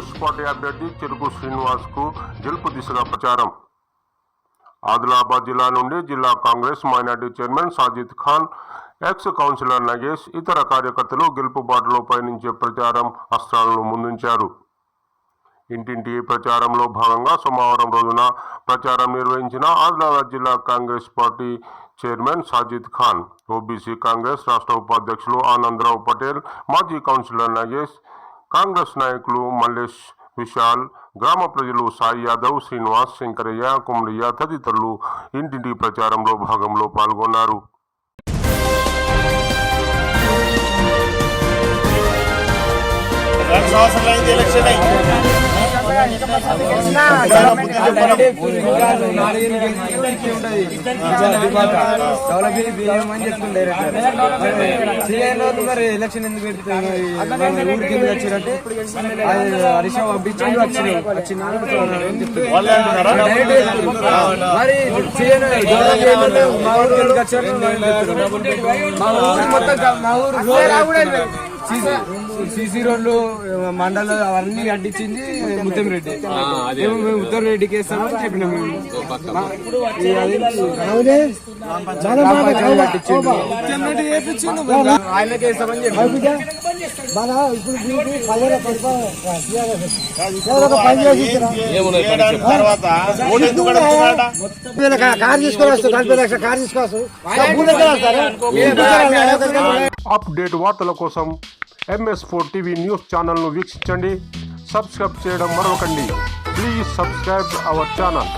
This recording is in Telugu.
పార్టీ అభ్యర్థి చెరుకు శ్రీనివాస్కు గెలుపు దిశగా ప్రచారం. ఆదిలాబాద్ జిల్లా నుండి జిల్లా Congress minority chairman Sajid Khan ex councillor Nagesh ఇతర కార్యకర్తలు గెలుపు బాటలో పయనించే ప్రచారం అస్త్రాలను ముందుంచారు. ఇంటింటి ప్రచారంలో భాగంగా సోమవారం రోజున ప్రచారం నిర్వహించిన ఆదిలాబాద్ జిల్లా Congress party chairman Sajid Khan OBC Congress రాష్ట్ర ఉపాధ్యక్షులు ఆనందరావు పటేల్ మాజీ కౌన్సిలర్ నగేష్ కాంగ్రెస్ నాయకులు మల్లేష్ విశాల్ గ్రామ ప్రజలు సాయి యాదవ్ శ్రీనివాస్ శంకరయ్య కుమరయ్య తదితరులు ఇంటింటి ప్రచారంలో భాగంలో పాల్గొన్నారు. రెండు సంవత్సరాలు ఎలక్షన్ మరి ఎలక్షన్ ఎందుకు పెడుతున్నారు ఊరికి ఎందుకు వచ్చినట్టు అది హరీష్ రావు పంపించి మరి డెవలప్ మా ఊరు ఎందుకు వచ్చారు మా ఊరు మొత్తం మా ఊరు సీసీ రోడ్లు మండలం అవన్నీ అడ్డించింది ముత్తం రెడ్డి. మేము ఉత్తమ్ రెడ్డికి వేస్తామని చెప్పినాం మేము. మా- ఈ అది గ్రామ పంచాయతీ కట్టించిండు. ఆయనకే వేస్తామని చెప్పి మన ఇప్పుడు దీనికి పదివేల ఏడాది తర్వాత ఓటు ఎందుకు అడుగుతున్నారట కార్ తీసుకొని వస్తాం నలభై లక్షల కార్ తీసుకొస్తాం అప్డేట్ వార్తల కోసం ఎంఎస్ ఫోర్ టీవీ న్యూస్ ఛానల్ను వీక్షించండి. సబ్స్క్రైబ్ చేయడం మరొకండి. Please subscribe our channel